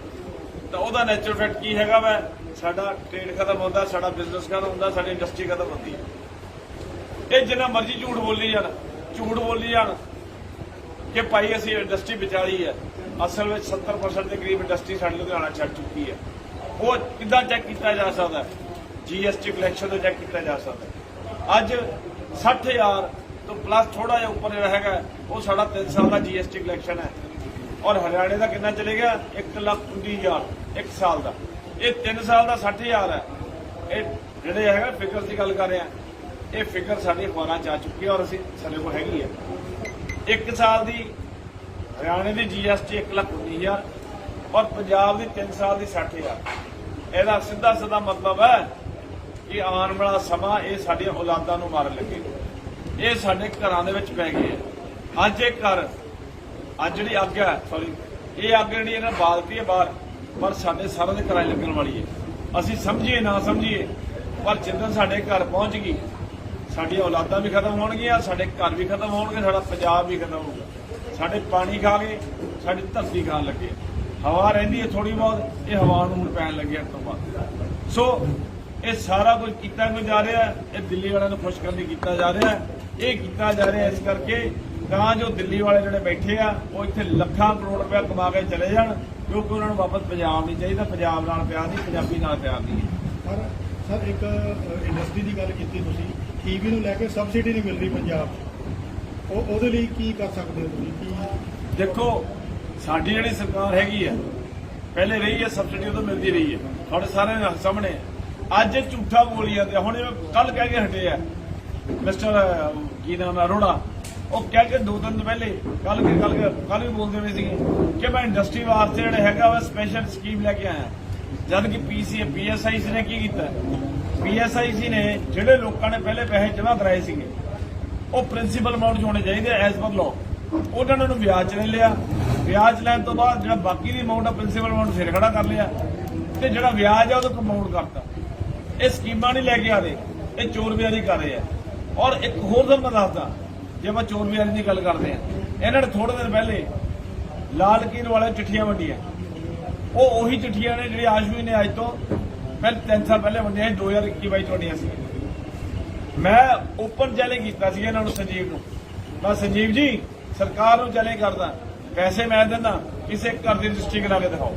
ਤਾਂ ਉਹਦਾ ਨੈਚੁਰਲ ਇਫੈਕਟ ਕੀ ਹੈਗਾ ਵਾ? ਸਾਡਾ ਟ੍ਰੇਡ ਖਤਮ ਹੁੰਦਾ, ਸਾਡਾ ਬਿਜ਼ਨਸ ਖਤਮ ਹੁੰਦਾ, ਸਾਡੀ ਇੰਡਸਟਰੀ ਖਤਮ ਹੁੰਦੀ ਹੈ। ਇਹ ਜਿੰਨਾ ਮਰਜ਼ੀ ਝੂਠ ਬੋਲੀ ਜਾਣ, ਝੂਠ ਬੋਲੀ ਜਾਣ ਕਿ ਭਾਈ ਅਸੀਂ ਇੰਡਸਟਰੀ ਵਿਚਾਰੀ ਹੈ। ਅਸਲ ਵਿੱਚ 70% ਦੇ ਕਰੀਬ ਇੰਡਸਟਰੀ ਸਾਡੇ ਲੁਧਿਆਣਾ ਛੱਡ ਚੁੱਕੀ ਹੈ। ਉਹ ਕਿੱਦਾਂ ਚੈੱਕ ਕੀਤਾ ਜਾ ਸਕਦਾ ਜੀਐਸਟੀ ਕਲੈਕਸ਼ਨ ਤੋਂ ਚੈੱਕ ਕੀਤਾ ਜਾ ਸਕਦਾ ਅੱਜ 60000 ਤੋਂ ਪਲੱਸ ਥੋੜਾ ਜਿਹਾ ਉੱਪਰ ਜਿਹੜਾ ਹੈਗਾ, ਉਹ ਸਾਡਾ 3 ਸਾਲ ਦਾ ਜੀਐਸਟੀ ਕਲੈਕਸ਼ਨ ਹੈ। ਔਰ ਹਰਿਆਣੇ ਦਾ ਕਿੰਨਾ ਚਲੇ ਗਿਆ? 1 ਲੱਖ 20000 ਇੱਕ ਸਾਲ ਦਾ। ਇਹ 3 ਸਾਲ ਦਾ 60000 ਹੈ। ਇਹ ਜਿਹੜੇ ਹੈਗਾ ਫਿਕਰ ਦੀ ਗੱਲ ਕਰ ਰਹੇ ਆ ਇਹ ਫਿਕਰ ਸਾਡੇ ਅਖਬਾਰਾਂ 'ਚ ਆ ਚੁੱਕੀ ਹੈ ਔਰ ਅਸੀਂ ਸਾਡੇ ਕੋਲ ਹੈਗੀ ਹੈ। ਇੱਕ ਸਾਲ ਦੀ ਹਰਿਆਣੇ ਦੀ ਜੀਐਸਟੀ 1 ਲੱਖ 19000 ਔਰ ਪੰਜਾਬ ਦੀ 3 ਸਾਲ ਦੀ 60000 ਇਹਦਾ ਸਿੱਧਾ ਸਿੱਧਾ ਮਤਲਬ ਹੈ ਕਿ ਆਉਣ ਵਾਲਾ ਸਮਾਂ ਇਹ ਸਾਡੀਆਂ ਔਲਾਦਾਂ ਨੂੰ ਮਾਰਨ ਲੱਗੇ। ਇਹ ਸਾਡੇ ਘਰਾਂ ਦੇ ਵਿੱਚ ਪੈ ਗਏ ਅੱਜ ਇਹ ਘਰ, ਅੱਜ ਜਿਹੜੀ ਅੱਗ ਹੈ ਸੌਰੀ ਇਹ ਅੱਗ ਜਿਹੜੀ ਇਹਨਾਂ ਬਾਲਤੀ ਹੈ ਬਾਹਰ। ਪਰ ਸਾਡੇ ਸਾਰਿਆਂ ਦੇ ਕਿਰਾਏ ਲੱਗਣ ਵਾਲੀ ਹੈ ਅਸੀਂ ਸਮਝੀਏ, ਨਾ ਸਮਝੀਏ, ਪਰ ਜਿੱਦਣ ਸਾਡੇ ਘਰ ਪਹੁੰਚ ਗਈ ਸਾਡੀਆਂ ਔਲਾਦਾਂ ਵੀ ਖਤਮ ਹੋਣਗੀਆਂ, ਸਾਡੇ ਘਰ ਵੀ ਖਤਮ ਹੋਣਗੇ, ਸਾਡਾ ਪੰਜਾਬ ਵੀ ਖਤਮ ਹੋਊਗਾ। ਸਾਡੇ ਪਾਣੀ ਖਾ ਗਏ, ਸਾਡੀ ਧਰਤੀ ਖਾਣ ਲੱਗੇ। ਹਵਾ ਰਹਿੰਦੀ ਹੈ ਥੋੜੀ ਬਹੁਤ, ਇਹ ਹਵਾ ਨੂੰ ਹੁਣ ਪੈਣ ਲੱਗੀ ਇਸ ਤੋਂ ਬਾਅਦ ਸੋ ਇਹ ਸਾਰਾ ਕੁਝ ਕੀਤਾ ਕਿਉਂ ਜਾ ਰਿਹਾ? ਇਹ ਦਿੱਲੀ ਵਾਲਿਆਂ ਨੂੰ ਖੁਸ਼ ਕਰਨ ਲਈ ਕੀਤਾ ਜਾ ਰਿਹਾ। ਇਹ ਕੀਤਾ ਜਾ ਰਿਹਾ ਇਸ ਕਰਕੇ ਤਾਂ ਜੋ ਦਿੱਲੀ ਵਾਲੇ ਜਿਹੜੇ ਬੈਠੇ ਆ, ਉਹ ਇੱਥੇ ਲੱਖਾਂ ਕਰੋੜ ਰੁਪਏ ਕਮਾ ਕੇ ਚਲੇ ਜਾਣ। ਕਿਉਂਕਿ ਉਹਨਾਂ ਨੂੰ ਵਾਪਸ ਪੰਜਾਬ ਨਹੀਂ ਚਾਹੀਦਾ ਪੰਜਾਬ ਨਾਲ ਪਿਆਰ ਨਹੀਂ ਪੰਜਾਬੀ ਨਾਲ ਪਿਆਰ ਨਹੀਂ ਹੈ। ਸਰ ਸਰ ਇੱਕ ਇੰਡਸਟਰੀ ਦੀ ਗੱਲ ਕੀਤੀ ਤੁਸੀਂ ਟੀਵੀ ਨੂੰ ਲੈ ਕੇ ਸਬਸਿਡੀ ਨਹੀਂ ਮਿਲ ਰਹੀ ਪੰਜਾਬ 'ਚ। ਉਹ ਉਹਦੇ ਲਈ ਕੀ ਕਰ ਸਕਦੇ ਹੋ ਤੁਸੀਂ? ਕੀ ਦੇਖੋ ਸਾਡੀ ਜਿਹੜੀ ਸਰਕਾਰ ਹੈਗੀ ਆ ਪਹਿਲੇ ਰਹੀ ਹੈ ਸਬਸਿਡੀ ਉਦੋਂ ਮਿਲਦੀ ਰਹੀ ਹੈ। ਤੁਹਾਡੇ ਸਾਰਿਆਂ ਦੇ ਸਾਹਮਣੇ ਹੈ। ਅੱਜ ਝੂਠਾ ਬੋਲੀ ਜਾਂਦੇ ਆ। ਹੁਣ ਇਹ ਕੱਲ ਕਹਿ ਕੇ ਹਟੇ ਆ ਮਿਸਟਰ ਕੀ ਨਾਮ ਹੈ ਅਰੋੜਾ। ਉਹ ਕਹਿ ਕੇ ਦੋ ਤਿੰਨ ਦਿਨ ਪਹਿਲੇ ਕੱਲ ਕੇ ਕੱਲ ਕੱਲ ਵੀ ਬੋਲਦੇ ਹੋਏ ਸੀਗੇ ਕਿ ਮੈਂ ਇੰਡਸਟਰੀ ਵਾਸਤੇ ਜਿਹੜਾ ਹੈਗਾ ਵਾ ਸਪੈਸ਼ਲ ਸਕੀਮ ਲੈ ਕੇ ਆਇਆ। ਜਦ ਕਿ ਪੀਸੀ ਪੀਐਸਆਈਸੀ ਨੇ ਕੀ ਕੀਤਾ? ਪੀਐਸਆਈਸੀ ਨੇ ਜਿਹੜੇ ਲੋਕਾਂ ਨੇ ਪਹਿਲੇ ਪੈਸੇ ਜਮ੍ਹਾਂ ਕਰਾਏ ਸੀਗੇ, ਉਹ ਪ੍ਰਿੰਸੀਪਲ ਅਮਾਉਂਟ ਹੋਣੇ ਚਾਹੀਦੇ ਐਜ਼ ਪਰ ਲਾਅ ਉਹਨਾਂ ਨੇ ਉਹਨੂੰ ਵਿਆਜ 'ਚ ਲੈ ਲਿਆ। ਵਿਆਜ ਲੈਣ ਤੋਂ ਬਾਅਦ ਜਿਹੜਾ ਬਾਕੀ ਦੀ ਅਮਾਉਂਟ ਆ ਪ੍ਰਿੰਸੀਪਲ ਅਮਾਉਂਟ ਸਿਰ ਖੜਾ ਕਰ ਲਿਆ ਤੇ ਜਿਹੜਾ ਵਿਆਜ ਆ, ਉਹਦਾ ਕੰਪਾਊਂਡ ਕਰਤਾ। ਇਹ ਸਕੀਮਾਂ ਨਹੀਂ ਲੈ ਕੇ ਆ ਰਹੇ, ਇਹ ਚੋਰ ਵਿਆਜੀ ਕਰ ਰਹੇ ਆ। ਔਰ ਇੱਕ ਹੋਰ ਤੁਹਾਨੂੰ ਮੈਂ ਦੱਸਦਾ ਜੇ ਆਪਾਂ ਚੋਰ ਵਿਆਜੀ ਦੀ ਗੱਲ ਕਰਦੇ ਆ ਇਹਨਾਂ ਨੇ ਥੋੜੇ ਦਿਨ ਪਹਿਲੇ ਲਾਲ ਕੀਰ ਵਾਲੇ ਚਿੱਠੀਆਂ ਵੰਡੀਆਂ। ਉਹ ਉਹੀ ਚਿੱਠੀਆਂ ਨੇ ਜਿਹੜੀ ਆਸ਼ਵੀ ਨੇ ਅੱਜ ਤੋਂ ਪਹਿਲੇ 3 ਸਾਲ ਪਹਿਲੇ ਵੰਡੀਆਂ ਸੀ 2021 22 ਚ ਵੰਡੀਆਂ ਸੀ। ਮੈਂ ਓਪਨ ਚੈਲੰਜ ਕੀਤਾ ਸੀ ਇਹਨਾਂ ਨੂੰ ਸੰਜੀਵ ਨੂੰ। ਮੈਂ ਸੰਜੀਵ ਜੀ, ਸਰਕਾਰ ਨੂੰ ਚੈਲੰਜ ਕਰਦਾ, ਪੈਸੇ ਮੈਂ ਦਿੰਦਾ, ਕਿਸੇ ਘਰ ਦੀ ਰਜਿਸਟਰੀ ਕਰਾ ਕੇ ਦਿਖਾਓ।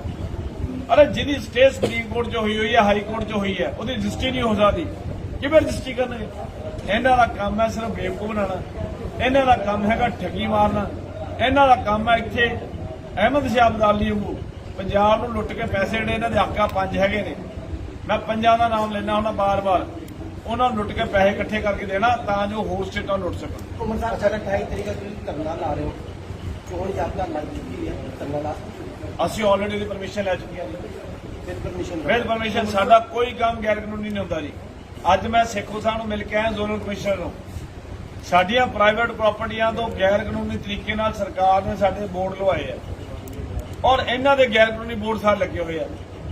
ਅਰੇ ਜਿਹਦੀ ਸਟੇ ਸੁਪਰੀਮ ਕੋਰਟ 'ਚ ਹੋਈ ਹੋਈ ਹੈ, ਹਾਈ ਕੋਰਟ 'ਚ ਹੋਈ ਹੈ, ਉਹਦੀ ਰਜਿਸਟਰੀ ਨਹੀਂ ਹੋ ਸਕਦੀ। ਕਿਵੇਂ ਰਜਿਸਟਰੀ ਕਰਨਗੇ? ਇਹਨਾਂ ਦਾ ਕੰਮ ਹੈ ਸਿਰਫ ਬੇਵਕੂਫ ਬਣਾਉਣਾ। ਇਹਨਾਂ ਦਾ ਕੰਮ ਹੈਗਾ ਠੱਗੀ ਮਾਰਨਾ। ਇਹਨਾਂ ਦਾ ਕੰਮ ਹੈ ਇੱਥੇ ਅਹਿਮਦ ਸ਼ਾਹ ਅਬਦਾਲੀ ਵਾਂਗੂ। ਪੰਜਾਬ ਨੂੰ ਲੁੱਟ ਕੇ ਪੈਸੇ ਜਿਹੜੇ ਇਹਨਾਂ ਦੇ ਹੱਕਾ ਪੰਜ ਹੈਗੇ ਨੇ। ਮੈਂ ਪੰਜਾਂ ਦਾ ਨਾਮ ਲੈਣਾ ਹੁੰਦਾ ਬਾਰ-ਬਾਰ। ਉਹਨਾਂ ਨੂੰ ਲੁੱਟ ਕੇ ਪੈਸੇ ਇਕੱਠੇ ਕਰਕੇ ਦੇਣਾ ਤਾਂ ਜੋ ਹੋਰ ਸਟੇਟਾਂ ਲੁੱਟ ਸਕਣ। ਘੁੰਮਣ ਸਾਹਿਬ ਅਚਾਨਕ 28 ਤਰੀਕ ਨੂੰ ਤੁਸੀਂ ਧਰਨਾ ਲਾ ਰਹੇ ਹੋ। ਚੋਣ ਜਾਬਤਾ ਲੱਗ ਚੁੱਕੀ ਹੈ ਧਰਨਾ ਲਾ ਅਸੀਂ ਆਲਰੇਡੀ ਦੀ ਪਰਮਿਸ਼ਨ ਲੈ ਚੁੱਕੇ ਹਾਂ ਪਰਮਿਸ਼ਨ ਵਿਦ ਪਰਮਿਸ਼ਨ ਸਾਡਾ ਕੋਈ ਕੰਮ ਗੈਰ ਕਾਨੂੰਨੀ ਨਹੀਂ ਹੁੰਦਾ ਜੀ। ਅੱਜ ਮੈਂ ਸੇਖੋ ਸਾਹਿਬ ਨੂੰ ਮਿਲ ਕੇ ਆਇਆ ਜ਼ੋਨਲ ਕਮਿਸ਼ਨਰ ਨੂੰ। ਸਾਡੀਆਂ ਪ੍ਰਾਈਵੇਟ ਪ੍ਰਾਪਰਟੀਆਂ ਤੋਂ ਗੈਰ ਕਾਨੂੰਨੀ ਤਰੀਕੇ ਨਾਲ ਸਰਕਾਰ ਨੇ ਸਾਡੇ ਬੋਰਡ ਲਵਾਏ ਆ। ਔਰ ਇਹਨਾਂ ਦੇ ਗੈਰ ਕਾਨੂੰਨੀ ਬੋਰਡ ਸਾਰੇ ਲੱਗੇ ਹੋਏ ਆ।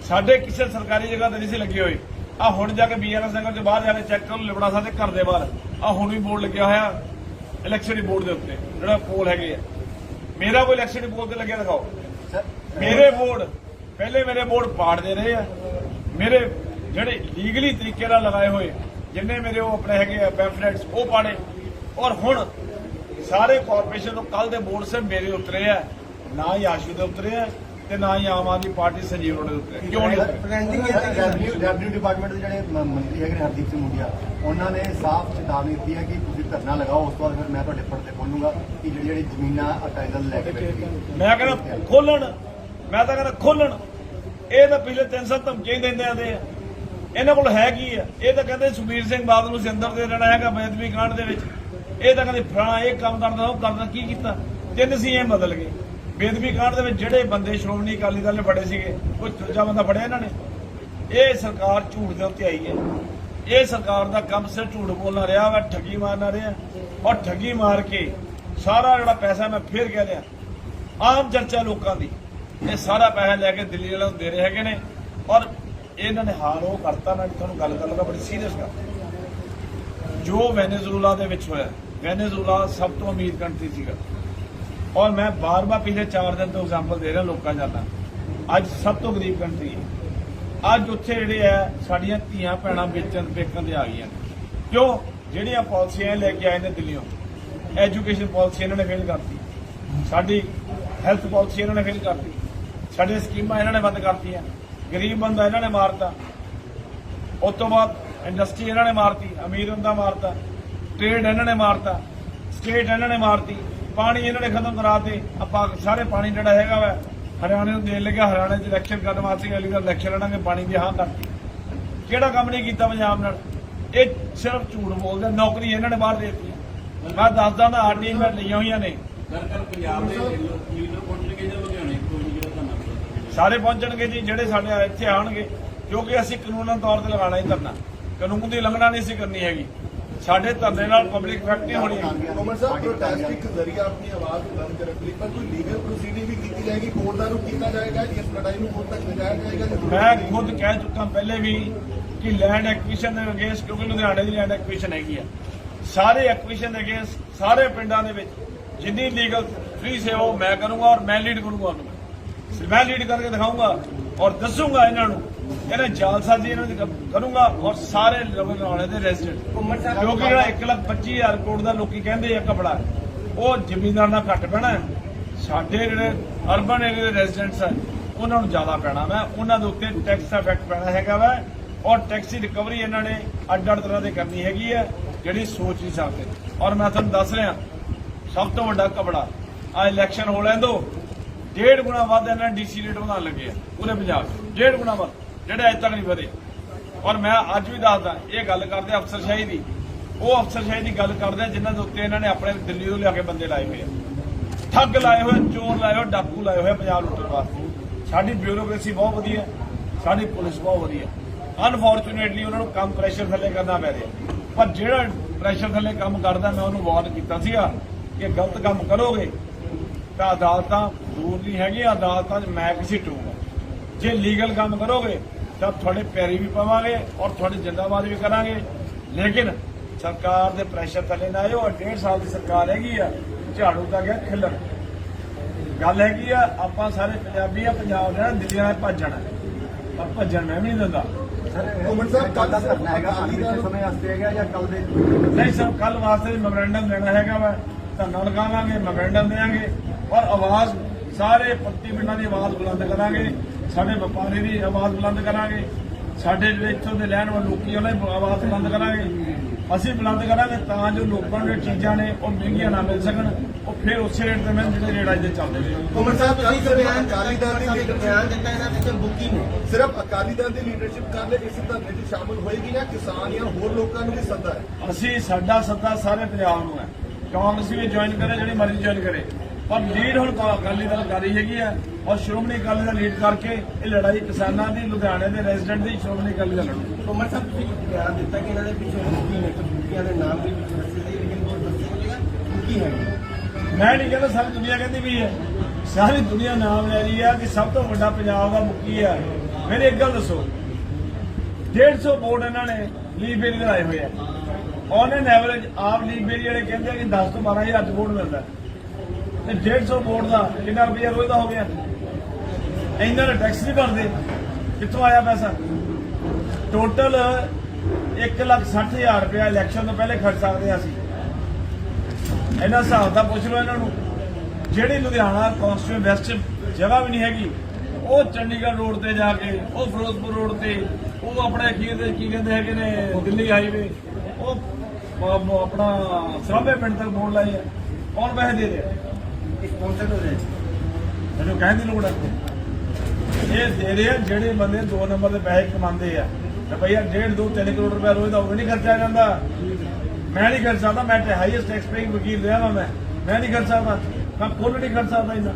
ਸਾਡੇ ਕਿਸੇ ਸਰਕਾਰੀ ਜਗ੍ਹਾ ਤੇ ਨਹੀਂ ਸੀ ਲੱਗੇ ਹੋਏ। ਆ ਹੁਣ ਜਾ ਕੇ ਬੀਆਰਐਸ ਨਗਰ ਦੇ ਬਾਹਰ ਜਾ ਕੇ ਚੈੱਕ ਕਰੋ ਲਿਬੜਾ ਸਾਹਿਬ ਦੇ ਘਰ ਦੇ ਬਾਹਰ। ਆ ਹੁਣ ਵੀ ਬੋਰਡ ਲੱਗਿਆ ਹੋਇਆ ਇਲੈਕਸ਼ਨ ਬੋਰਡ ਦੇ ਉੱਤੇ ਜਿਹੜਾ ਪੋਲ ਹੈਗੇ ਆ। ਮੇਰਾ ਕੋਈ ਇਲੈਕਸ਼ਨ ਬੋਰਡ ਤੇ ਲੱਗਿਆ ਦਿਖਾਓ। ਮੇਰੇ ਬੋਰਡ ਪਹਿਲੇ ਮੇਰੇ ਬੋਰਡ ਪਾੜਦੇ ਰਹੇ ਆ। ਮੇਰੇ ਜਿਹੜੇ ਲੀਗਲੀ ਤਰੀਕੇ ਨਾਲ ਲਗਾਏ ਹੋਏ ਜਿੰਨੇ ਮੇਰੇ ਉਹ ਆਪਣੇ ਹੈਗੇ ਆ ਪੈਂਫਲੇਟਸ ਉਹ ਪਾੜੇ। ਔਰ ਹੁਣ ਸਾਰੇ ਕਾਰਪੋਰੇਸ਼ਨ ਤੋਂ ਕੱਲ ਦੇ ਬੋਰਡ ਸੇ ਮੇਰੇ ਉਤਰੇ ਆ ਨਾ ਹੀ ਆਸ਼ੂ ਦੇ ਉਤਰੇ ਆ ਤੇ ਨਾ ਹੀ ਆਮ ਆਦਮੀ ਪਾਰਟੀ ਸੰਜੀਵ ਰੋਡ ਦੇ ਉਤਰੇ ਕਿਉਂ ਨਹੀਂ ਉਤਰੇ? ਟ੍ਰੈਂਡਿੰਗ ਰੈਵਨਿਊ ਰੈਵਨਿਊ ਡਿਪਾਰਟਮੈਂਟ ਦੇ ਜਿਹੜੇ ਮੰਤਰੀ ਹੈਗੇ ਨੇ ਹਰਦੀਪ ਸਿੰਘ ਮੁੰਡਿਆ ਉਹਨਾਂ ਨੇ ਸਾਫ਼ ਚੇਤਾਵਨੀ ਦਿੱਤੀ ਹੈ ਕਿ ਤੁਸੀਂ ਧਰਨਾ ਲਗਾਓ ਉਸ ਤੋਂ ਬਾਅਦ ਫਿਰ ਮੈਂ ਤੁਹਾਡੇ ਪਰਦੇ ਖੋਲੂੰਗਾ ਕਿ ਜਿਹੜੀ ਜਿਹੜੀ ਜ਼ਮੀਨਾਂ ਅਟਾਈਦਲ ਲੈ ਕੇ ਬੈਠੀ ਮੈਂ ਕਹਿੰਦਾ ਖੋਲਣ ਮੈਂ ਤਾਂ ਕਹਿੰਦਾ ਖੋਲਣ। ਇਹ ਤਾਂ ਪਿਛਲੇ 3 ਸਾਲ ਧਮਕੀਆਂ ਹੀ ਦਿੰਦੇ ਆਦੇ ਆ। ਇਹਨਾਂ ਕੋਲ ਹੈ ਕੀ ਆ? ਇਹ ਤਾਂ ਕਹਿੰਦੇ ਸੁਖਬੀਰ ਸਿੰਘ ਬਾਦਲ ਨੂੰ ਸਿੰਦਰ ਦੇ ਦੇਣਾ ਹੈਗਾ ਬੇਦਬੀ ਕਾਂਡ ਦੇ ਵਿੱਚ। ਇਹ ਤਾਂ ਕਹਿੰਦੇ ਫਲਾਣਾ ਇਹ ਕੰਮ ਕਰਦਾ ਉਹ ਕਰਦਾ ਕੀ ਕੀਤਾ? ਤਿੰਨ ਸੀ ਇਹ ਬਦਲ ਗਏ। ਬੇਦਬੀ ਕਾਂਡ ਦੇ ਵਿੱਚ ਜਿਹੜੇ ਬੰਦੇ ਸ਼੍ਰੋਮਣੀ ਅਕਾਲੀ ਦਲ ਨੇ ਫੜੇ ਸੀਗੇ ਕੋਈ ਦੂਜਾ ਬੰਦਾ ਫੜਿਆ ਇਹਨਾਂ ਨੇ। ਇਹ ਸਰਕਾਰ ਝੂਠ ਦੇ ਉੱਤੇ ਆਈ ਹੈ। ਇਹ ਸਰਕਾਰ ਦਾ ਕੰਮ ਸਿਰ ਝੂਠ ਬੋਲਣਾ ਰਿਹਾ ਵਾ ਠੱਗੀ ਮਾਰਨਾ ਰਿਹਾ। ਔਰ ਠੱਗੀ ਮਾਰ ਕੇ ਸਾਰਾ ਜਿਹੜਾ ਪੈਸਾ ਮੈਂ ਫੇਰ ਕਹਿ ਰਿਹਾ, ਆਮ ਚਰਚਾ ਲੋਕਾਂ ਦੀ। ਇਹ ਸਾਰਾ ਪੈਸਾ ਲੈ ਕੇ ਦਿੱਲੀ ਵਾਲਿਆਂ ਨੂੰ ਦੇ ਰਹੇ ਹੈਗੇ ਨੇ। ਔਰ ਇਹਨਾਂ ਨੇ ਹਾਲ ਉਹ ਕਰਤਾ, ਮੈਂ ਤੁਹਾਨੂੰ ਗੱਲ ਕਰਨ ਲੱਗਾ ਬੜੀ ਸੀਰੀਅਸ ਕਰ ਜੋ ਵੈਨੇਜ਼ੂਲਾ ਦੇ ਵਿੱਚ ਹੋਇਆ ਵੈਨੇਜ਼ੂਲਾ ਸਭ ਤੋਂ ਅਮੀਰ ਕੰਟਰੀ ਸੀਗਾ। ਔਰ ਮੈਂ ਬਾਰ-ਬਾਰ ਪਿਛਲੇ 4 ਦਿਨ ਤੋਂ ਐਗਜ਼ਾਮਪਲ ਦੇ ਰਿਹਾ ਲੋਕਾਂ ਜਾਂਦਾ ਅੱਜ ਸਭ ਤੋਂ ਗਰੀਬ ਕੰਟਰੀ ਹੈ। ਅੱਜ ਉੱਥੇ ਜਿਹੜੇ ਆ, ਸਾਡੀਆਂ ਧੀਆਂ ਭੈਣਾਂ ਵੇਚਣ ਵੇਚਣ ਤੇ ਆ ਗਈਆਂ ਨੇ। ਕਿਉਂ? ਜਿਹੜੀਆਂ ਪਾਲਿਸੀਆਂ ਲੈ ਕੇ ਆਏ ਨੇ ਦਿੱਲੀੋਂ ਐਜੂਕੇਸ਼ਨ ਪਾਲਿਸੀ ਇਹਨਾਂ ਨੇ ਫੇਲ ਕਰਤੀ। ਸਾਡੀ ਹੈਲਥ ਪਾਲਿਸੀ ਇਹਨਾਂ ਨੇ ਫੇਲ ਕਰਤੀ। ਸਾਡੀਆਂ ਸਕੀਮਾਂ ਇਹਨਾਂ ਨੇ ਬੰਦ ਕਰਤੀਆਂ। ਗਰੀਬ ਬੰਦਾ ਇਹਨਾਂ ਨੇ ਮਾਰਤਾ। ਉਸ ਤੋਂ ਬਾਅਦ ਇੰਡਸਟਰੀ ਇਹਨਾਂ ਨੇ ਮਾਰਤੀ। ਅਮੀਰ ਬੰਦਾ ਮਾਰਤਾ। ਟ੍ਰੇਡ ਇਹਨਾਂ ਨੇ ਮਾਰਤਾ ਸਟੇਟ ਇਹਨਾਂ ਨੇ ਮਾਰਤੀ ਪਾਣੀ ਇਹਨਾਂ ਨੇ ਖਤਮ ਕਰਾਤੇ ਆਪਾਂ ਸਾਰੇ ਪਾਣੀ ਜਿਹੜਾ ਹੈਗਾ ਵਾ ਹਰਿਆਣੇ ਨੂੰ ਦੇਣ ਲੱਗਿਆ ਹਰਿਆਣੇ 'ਚ ਇਲੈਕਸ਼ਨ ਕਰਨ ਵਾਸਤੇ ਅਲੀ ਦਾ ਇਲੈਕਸ਼ਨ ਲੜਾਂਗੇ ਪਾਣੀ ਦੀ ਹਾਂ ਕਰਤੀ ਕਿਹੜਾ ਕੰਮ ਨਹੀਂ ਕੀਤਾ ਪੰਜਾਬ ਨਾਲ? ਇਹ ਸਿਰਫ ਝੂਠ ਬੋਲਦੇ ਨੌਕਰੀ ਇਹਨਾਂ ਨੇ ਬਾਹਰ ਦੇ ਦਿੱਤੀ ਮੈਂ ਦੱਸਦਾ ਨਾ ਆਰਡੀ ਮੈਂ ਲਈਆਂ ਹੋਈਆਂ ਨੇ। ਸਾਰੇ ਪਹੁੰਚਣਗੇ ਜੀ ਜਿਹੜੇ ਸਾਡੇ ਇੱਥੇ ਆਣਗੇ ਕਿਉਂਕਿ ਅਸੀਂ ਕਾਨੂੰਨ ਤੌਰ ਤੇ ਲਗਾਣਾ ਹੀ ਧਰਨਾ ਕਾਨੂੰਨ ਦੀ ਉਲੰਘਣਾ ਨਹੀਂ ਸੀ ਕਰਨੀ ਹੈਗੀ। ਸਾਡੇ ਧਰਨੇ ਨਾਲ ਪਬਲਿਕ ਇਫੈਕਟ ਨਹੀਂ ਹੋਣੀ। ਕਮਰ ਸਾਹਿਬ ਪ੍ਰੋਟੈਸਟ ਇੱਕ ਜ਼ਰੀਆ ਆਪਣੀ ਆਵਾਜ਼ ਬੁਲੰਦ ਕਰਨ ਲਈ ਪਰ ਕੋਈ ਲੀਗਲ ਪ੍ਰੋਸੀਡਿੰਗ ਵੀ ਕੀਤੀ ਜਾਏਗੀ ਕੋਰਟ ਦਾ ਰੂਪ ਕੀਤਾ ਜਾਏਗਾ ਇਸ ਲੜਾਈ ਨੂੰ ਕੋਰਟ ਤੱਕ ਲਿਜਾਇਆ ਜਾਏਗਾ ਮੈਂ ਖੁਦ ਕਹਿ ਚੁੱਕਾ ਪਹਿਲੇ ਵੀ ਕਿ ਲੈਂਡ ਐਕਵੀਸ਼ਨ ਦੇ ਅਗੇਂਸਟ ਕਿਉਂਕਿ ਲੁਧਿਆਣੇ ਦੀ ਲੈਂਡ ਐਕਵੀਸ਼ਨ ਹੈਗੀ ਆ। ਸਾਰੇ ਐਕਵੀਸ਼ਨ ਦੇ ਅਗੇਂਸਟ ਸਾਰੇ ਪਿੰਡਾਂ ਦੇ ਵਿੱਚ ਜਿੰਨੀ ਲੀਗਲ ਫ੍ਰੀ ਸੇ ਉਹ ਮੈਂ ਕਰੂੰਗਾ ਔਰ ਮੈਂ ਲੀਡ ਕਰੂੰਗਾ ਉਹਨੂੰ। ਮੈਂ ਲੀਡ ਕਰਕੇ ਦਿਖਾਊਂਗਾ ਔਰ ਦੱਸੂਗਾ ਇਹਨਾਂ ਨੂੰ ਇਹਨਾਂ ਜਾਲਸਾਜ਼ੀ ਇਹਨਾਂ ਦੀ ਕਰੂੰਗਾ ਔਰ ਸਾਰੇ ਲੁਧਿਆਣੇ ਦੇ ਰੈਜ਼ੀਡੈਂਟ ਕਿਉਂਕਿ ਜਿਹੜਾ 1 ਲੱਖ 25 ਹਜ਼ਾਰ ਕਰੋੜ ਦਾ ਲੋਕੀ ਕਹਿੰਦੇ ਆ ਕਪੜਾ ਉਹ ਜ਼ਮੀਨਦਾਰ ਨਾਲ ਘੱਟ ਪੈਣਾ। ਸਾਡੇ ਜਿਹੜੇ ਅਰਬਨ ਏਰੀਆ ਦੇ ਰੈਜ਼ੀਡੈਂਟਸ ਆ ਉਹਨਾਂ ਨੂੰ ਜ਼ਿਆਦਾ ਪੈਣਾ ਮੈਂ ਉਹਨਾਂ ਦੇ ਉੱਤੇ ਟੈਕਸ ਦਾ ਇਫੈਕਟ ਪੈਣਾ ਹੈਗਾ ਵਾ। ਔਰ ਟੈਕਸ ਦੀ ਰਿਕਵਰੀ ਇਹਨਾਂ ਨੇ ਅੱਡ ਅੱਡ ਤਰ੍ਹਾਂ ਦੇ ਕਰਨੀ ਹੈਗੀ ਹੈ ਜਿਹੜੀ ਸੋਚ ਨਹੀਂ ਸਕਦੇ। ਔਰ ਮੈਂ ਤੁਹਾਨੂੰ ਦੱਸ ਰਿਹਾ ਸਭ ਤੋਂ ਵੱਡਾ ਕਪੜਾ ਆ ਇਲੈਕਸ਼ਨ ਹੋ ਲੈਣ ਦੋ। ਡੇਢ ਗੁਣਾ ਵੱਧ ਇਹਨਾਂ ਡੀਸੀ ਰੇਟ ਵਧਾਉਣ ਲੱਗੇ ਆ ਪੂਰੇ ਪੰਜਾਬ 'ਚ। ਡੇਢ ਗੁਣਾ ਵੱਧ। ਜਿਹੜੇ ਅਜੇ ਤੱਕ ਨਹੀਂ ਵਧੇ। ਔਰ ਮੈਂ ਅੱਜ ਵੀ ਦੱਸਦਾ, ਇਹ ਗੱਲ ਕਰਦੇ ਅਫਸਰਸ਼ਾਹੀ ਦੀ। ਉਹ ਅਫਸਰਸ਼ਾਹੀ ਦੀ ਗੱਲ ਕਰਦੇ ਆ ਜਿਨ੍ਹਾਂ ਦੇ ਉੱਤੇ ਇਹਨਾਂ ਨੇ ਆਪਣੇ ਦਿੱਲੀ ਤੋਂ ਲਿਆ ਕੇ ਬੰਦੇ ਲਾਏ ਹੋਏ ਆ। ਠੱਗ ਲਾਏ ਹੋਏ, ਚੋਰ ਲਾਏ ਹੋਏ, ਡਾਕੂ ਲਾਏ ਹੋਏ ਪੰਜਾਬ ਲੁੱਟਣ ਵਾਸਤੇ। ਸਾਡੀ ਬਿਊਰੋਕ੍ਰੇਸੀ ਬਹੁਤ ਵਧੀਆ, ਸਾਡੀ ਪੁਲਿਸ ਬਹੁਤ ਵਧੀਆ। ਅਨਫੋਰਚੂਨੇਟਲੀ ਉਹਨਾਂ ਨੂੰ ਕੰਮ ਪ੍ਰੈਸ਼ਰ ਥੱਲੇ ਕਰਨਾ ਪੈ ਰਿਹਾ। ਪਰ ਜਿਹੜਾ ਪ੍ਰੈਸ਼ਰ ਥੱਲੇ ਕੰਮ ਕਰਦਾ, ਮੈਂ ਉਹਨੂੰ ਵਾਰਨ ਕੀਤਾ ਸੀਗਾ ਕਿ ਗਲਤ ਕੰਮ ਕਰੋਗੇ, ਤਾਂ ਅਦਾਲਤਾਂ ਦੂਰ ਨਹੀਂ ਹੈਗੀਆਂ, ਅਦਾਲਤਾਂ 'ਚ ਮੈਂ ਕਿਸੇ ਟੂਗਾ ਜੇ ਲੀਗਲ ਕੰਮ ਕਰੋਗੇ ਤਾਂ ਤੁਹਾਡੇ ਪੈਰੀ ਵੀ ਪਵਾਂਗੇ ਔਰ ਤੁਹਾਡੀ ਜਿੰਦਾਬਾਦ ਵੀ ਕਰਾਂਗੇ। ਲੇਕਿਨ ਸਰਕਾਰ ਦੇ ਪ੍ਰੈਸ਼ਰ ਥੱਲੇ ਨਾ ਆਇਓ ਡੇਢ ਸਾਲ ਦੀ ਸਰਕਾਰ ਹੈਗੀ ਆ ਝਾੜੂ ਦਾ ਗਿਆ ਖਿਲਰ। ਗੱਲ ਹੈਗੀ ਆ ਆਪਾਂ ਸਾਰੇ ਪੰਜਾਬੀ ਆ ਪੰਜਾਬ ਦੇ ਦਿੱਲੀ ਨਾਲ ਭੱਜਣਾ। ਪਰ ਭੱਜਣ ਮੈਂ ਵੀ ਨਹੀਂ ਦਿੰਦਾ। ਸਾਹਿਬ, ਕੱਲ ਦਾ ਹੈਗਾ ਸਮੇਂ ਵਾਸਤੇ ਹੈਗਾ ਜਾਂ ਕੱਲ ਦੇ? ਨਹੀਂ ਸਰ ਕੱਲ ਵਾਸਤੇ ਮੈਮੋਰੈਂਡਮ ਦੇਣਾ ਹੈਗਾ ਵਾ। ਧਰਨਾ ਲਗਾਵਾਂਗੇ ਮੈਮੋਰੈਂਡਮ ਦੇਵਾਂਗੇ। ਔਰ ਆਵਾਜ਼ ਸਾਰੇ ਪੱਤੀ ਪਿੰਡਾਂ ਦੀ ਆਵਾਜ਼ ਬੁਲੰਦ ਕਰਾਂਗੇ। ਸਾਡੇ ਵਪਾਰੀ ਦੀ ਆਵਾਜ਼ ਬੁਲੰਦ ਕਰਾਂਗੇ। ਸਾਡੇ ਜਿਹੜੇ ਇੱਥੋਂ ਦੇ ਲੈਣ ਵਾਲੇ ਲੋਕੀ ਉਹਨਾਂ ਦੀ ਆਵਾਜ਼ ਬੁਲੰਦ ਕਰਾਂਗੇ। ਅਸੀਂ ਬੁਲੰਦ ਕਰਾਂਗੇ ਤਾਂ ਜੋ ਲੋਕਾਂ ਨੂੰ ਚੀਜ਼ਾਂ ਨੇ ਉਹ ਮਹਿੰਗੀਆਂ ਨਾ ਮਿਲ ਸਕਣ। ਉਹ ਫਿਰ ਉਸੇ ਰੇਟ ਤੇ ਮਿਲਣ ਜਿਹੜੇ ਰੇਟ ਅੱਜ ਦੇ ਚੱਲਦੇ ਨੇ। ਘੁੰਮਣ ਸਾਹਿਬ ਤੁਸੀਂ ਕੱਲ੍ਹ ਬਿਆਨ ਅਕਾਲੀ ਦਲ ਦੀ ਬਿਆਨ ਦਿੱਤਾ ਇਹਨਾਂ ਵਿੱਚ ਬੁੱਕੀ ਨੇ ਸਿਰਫ ਅਕਾਲੀ ਦਲ ਦੀ ਲੀਡਰਸ਼ਿਪ ਕੱਲ ਇਸ ਧਰਨੇ 'ਚ ਸ਼ਾਮਲ ਹੋਏਗੀ ਜਾਂ ਕਿਸਾਨ ਜਾਂ ਹੋਰ ਲੋਕਾਂ ਨੂੰ ਵੀ ਸੱਦਾ ਹੈ? ਅਸੀਂ ਸਾਡਾ ਸੱਦਾ ਸਾਰੇ ਪੰਜਾਬ ਨੂੰ ਹੈ। ਕਾਂਗਰਸ ਵੀ ਜੁਆਇਨ ਕਰੇ ਜਿਹੜੀ ਮਰਜ਼ੀ ਜੁਆਇਨ ਕਰੇ। ਪਰ ਲੀਡ ਹੁਣ ਕਾ- ਅਕਾਲੀ ਦਲ ਕਰ ਰਹੀ ਹੈਗੀ ਆ। ਔਰ ਸ਼੍ਰੋਮਣੀ ਅਕਾਲੀ ਦਲ ਲੀਡ ਕਰਕੇ ਇਹ ਲੜਾਈ ਕਿਸਾਨਾਂ ਦੀ ਲੁਧਿਆਣੇ ਦੇ ਰੈਜ਼ੀਡੈਂਟ ਦੀ ਸ਼੍ਰੋਮਣੀ ਅਕਾਲੀ ਦਲ ਲੜੂ ਕੁਮਾਰ ਸਾਹਿਬ ਤੁਸੀਂ ਬਿਆਨ ਦਿੱਤਾ ਕਿ ਇਹਨਾਂ ਦੇ ਪਿੱਛੇ ਤੇ ਬੁੱਕੀਆਂ ਦੇ ਨਾਮ ਵੀ ਦੱਸੇ ਸੀ ਲੇਕਿਨ ਉਹ ਨਹੀਂ ਬੁੱਕੀ ਹੈ ਮੈਂ ਨਹੀਂ ਕਹਿੰਦਾ ਸਾਰੀ ਦੁਨੀਆ ਕਹਿੰਦੀ ਵੀ ਹੈ। ਸਾਰੀ ਦੁਨੀਆ ਨਾਮ ਲੈ ਰਹੀ ਹੈ ਕਿ ਸਭ ਤੋਂ ਵੱਡਾ ਪੰਜਾਬ ਦਾ ਮੁਖੀ ਹੈ ਮੈਨੂੰ ਇੱਕ ਗੱਲ ਦੱਸੋ 150 ਬੋਰਡ ਇਹਨਾਂ ਨੇ ਲੀਵ ਬੇਰੀ ਦੇ ਲਾਏ ਹੋਏ ਆ। ਔਨ ਐਨ ਐਵਰੇਜ ਆਪ ਲੀਵ ਬੇਰੀ ਵਾਲੇ ਕਹਿੰਦੇ ਆ ਕਿ 10 ਤੋਂ 12000 ਚ ਬੋਰਡ ਮਿਲਦਾ। ਤੇ 150 ਬੋਰਡ ਦਾ ਕਿੰਨਾ ਰੁਪਈਆ ਰੋਜ਼ ਦਾ ਹੋ ਗਿਆ। ਇਹਨਾਂ ਨੇ ਟੈਕਸ ਨਹੀਂ ਭਰਦੇ। ਕਿੱਥੋਂ ਆਇਆ ਪੈਸਾ? ਟੋਟਲ 160000 ਰੁਪਇਆ ਇਲੈਕਸ਼ਨ ਤੋਂ ਪਹਿਲੇ ਖਰਚ ਸਕਦੇ ਹਾਂ ਅਸੀਂ। ਇਹਨਾਂ ਹਿਸਾਬ ਦਾ ਪੁੱਛ ਲਓ ਇਹਨਾਂ ਨੂੰ। ਜਿਹੜੀ ਲੁਧਿਆਣਾ ਕੌਂਸਟੀਟਿਊਸ਼ਨ ਵੈਸਟ ਜਗ੍ਹਾ ਵੀ ਨਹੀਂ ਹੈਗੀ, ਉਹ ਚੰਡੀਗੜ੍ਹ ਰੋਡ ਤੇ ਜਾ ਕੇ, ਉਹ ਫਿਰੋਜ਼ਪੁਰ ਰੋਡ ਤੇ, ਉਹ ਆਪਣੇ ਕੀ ਕਹਿੰਦੇ ਕੀ ਕਹਿੰਦੇ ਹੈਗੇ ਨੇ, ਦਿੱਲੀ ਹਾਈਵੇ ਉਹ ਆਪਣਾ ਸਰਾਭੇ ਪਿੰਡ ਤੱਕ ਬੋਰਡ ਲਾਏ ਆ। ਕੌਣ ਪੈਸੇ ਦੇ ਰਿਹਾ? ਸਪਾਂਸਰ ਹੋ ਰਹੇ ਮੈਨੂੰ ਕਹਿਣ ਦੀ ਲੋੜ ਹੈ ਇਹ ਦੇ ਰਹੇ ਜਿਹੜੇ ਬੰਦੇ 2 ਨੰਬਰ ਦੇ ਪੈਸੇ ਕਮਾਉਂਦੇ ਆ। ਤੇ 1.5 2 3 ਕਰੋੜ ਰੁਪਏ ਰੋਜ਼ ਦਾ, ਉਹ ਨਹੀਂ ਖਰਚਿਆ ਜਾਂਦਾ। ਮੈਂ ਨਹੀਂ ਖਰਚ ਸਕਦਾ, ਮੈਂ ਹਾਈਐਸਟ ਟੈਕਸ ਪੇਇੰਗ ਵਕੀਲ ਰਿਹਾ ਮੈਂ। ਮੈਂ ਨਹੀਂ ਖਰਚ ਸਕਦਾ। ਮੈਂ ਫੁੱਲ ਨਹੀਂ ਖਰਚ ਸਕਦਾ ਇੰਨਾ।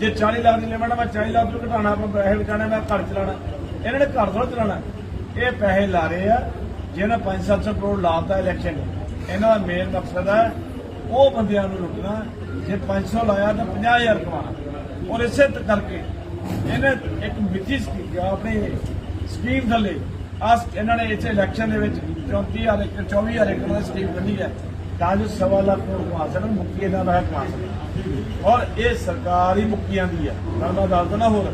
ਜੇ 40 ਲੱਖ ਦੀ ਲਿਮਟ ਆ, ਮੈਂ 40 ਲੱਖ ਤੋਂ ਘਟਾਣਾ ਆਪਾਂ ਪੈਸੇ ਲਗਾਣਾ ਮੈਂ ਘਰ ਚਲਾਣਾ ਇਹਨਾਂ ਨੇ ਘਰ ਥੋੜਾ ਚਲਾਣਾ ਇਹ ਪੈਸੇ ਲਾ ਰਹੇ ਆ, ਜਿਹਨਾਂ 5-700 ਕਰੋੜ ਲਾਤਾ ਇਲੈਕਸ਼ਨ ਇਹਨਾਂ ਦਾ ਮੇਨ ਮਕਸਦ ਹੈ ਉਹ ਬੰਦਿਆਂ ਨੂੰ ਲੁੱਟਣਾ ਜੇ 500 ਲਾਇਆ ਤਾਂ 50000 ਕਮਾਣਾ ਔਰ ਇਸੇ ਕਰਕੇ ਇਹਨੇ ਇੱਕ ਮਿੱਥੀ ਸਕੀਮ ਆਪਣੀ ਸਕੀਮ ਥੱਲੇ ਆਸ ਇਹਨਾਂ ਨੇ ਇੱਥੇ ਇਲੈਕਸ਼ਨ ਦੇ ਵਿੱਚ 34000 ਏਕੜ 24000 ਏਕੜ ਦੀ ਸਕੀਮ ਕੱਢੀ ਹੈ। ਤਾਂ ਜੋ ਸਵਾ ਲੱਖ ਕਰੋੜ ਕਮਾ ਸਕਣ ਮੁੱਕੀ ਇਹਨਾਂ ਦਾ ਕਮਾ ਸਕਣ। ਔਰ ਇਹ ਸਰਕਾਰੀ ਮੁੱਕੀਆਂ ਦੀ ਹੈ। ਨਾ ਦੱਸ ਦਣਾ ਹੋਰ,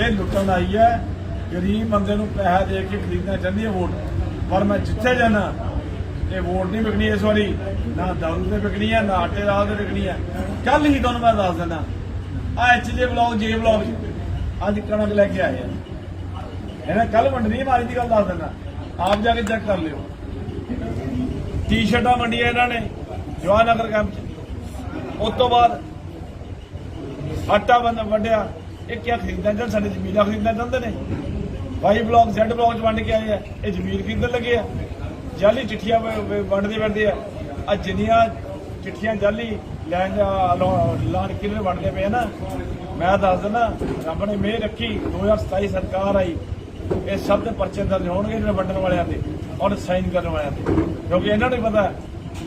ਇਹ ਲੁੱਟਣ ਆਈ ਹੈ। ਗਰੀਬ ਬੰਦੇ ਨੂੰ ਪੈਸਾ ਦੇ ਕੇ ਖਰੀਦਣਾ ਚਾਹੁੰਦੀ ਹੈ ਵੋਟ। ਪਰ ਮੈਂ ਜਿੱਥੇ ਜਾਣਾ ਇਹ ਵੋਟ ਨਹੀਂ ਵਿਕਣੀ ਇਸ ਵਾਰੀ, ਨਾ ਦਾਰੂ ਤੇ ਵਿਕਣੀ ਹੈ, ਨਾ ਆਟੇ ਦਾਲ ਤੇ ਵਿਕਣੀ ਹੈ। ਕੱਲ ਹੀ ਤੁਹਾਨੂੰ ਮੈਂ ਦੱਸ ਦਿੰਦਾ। ਆ ਐਚ ਜੇ ਬਲੌਗ ਜੇ ਬਲੌਗ ਅੱਜ ਕਣਕ ਲੈ ਕੇ ਆਏ ਆ। ਇਹਨਾਂ ਕੱਲ ਵੰਡਣੀ ਮਾਰੀ ਦੀ ਗੱਲ ਦੱਸ ਦਿੰਦਾ। ਆਪ ਜਾ ਕੇ ਚੈੱਕ ਕਰ ਲਿਓ। ਟੀ-ਸ਼ਰਟਾਂ ਵੰਡੀਆਂ ਇਹਨਾਂ ਨੇ ਜਵਾਹਰ ਨਗਰ ਕੈਂਪ ਚ। ਉਸ ਤੋਂ ਬਾਅਦ ਆਟਾ ਬੰਦ ਵੰਡਿਆ। ਇਹ ਕੀ ਖਰੀਦਣਾ ਚਾਹੁੰਦੇ ਸਾਡੇ ਜ਼ਮੀਨਾਂ ਖਰੀਦਣਾ ਚਾਹੁੰਦੇ ਨੇ। ਵਾਈ ਬਲੌਕ ਜ਼ੈਡ ਬਲੌਕ ਚ ਵੰਡ ਕੇ ਆਏ ਆ। ਇਹ ਜ਼ਮੀਨ ਖਰੀਦਣ ਲੱਗੇ ਆ। ਜਾਲੀ ਚਿੱਠੀਆਂ ਵ- ਵ- ਵੰਡਦੇ ਵੰਡਦੇ ਆ। ਆ ਜਿੰਨੀਆਂ ਚਿੱਠੀਆਂ ਜਾਲੀ ਲੈਣ ਲਾਣ ਕਿਲੇ ਵੰਡਦੇ ਪਏ ਨਾ? ਮੈਂ ਦੱਸ ਦਿੰਦਾ, ਰੱਬ ਨੇ ਮਿਹਰ ਰੱਖੀ 2027 ਸਰਕਾਰ ਆਈ। ਇਹ ਸਭ ਦੇ ਪਰਚੇ ਦਰਜ ਹੋਣਗੇ ਇਹਨਾਂ ਵੰਡਣ ਵਾਲਿਆਂ ਦੇ ਔਰ ਸਾਈਨ ਕਰਨ ਵਾਲਿਆਂ ਦੇ। ਕਿਉਂਕਿ ਇਹਨਾਂ ਨੂੰ ਪਤਾ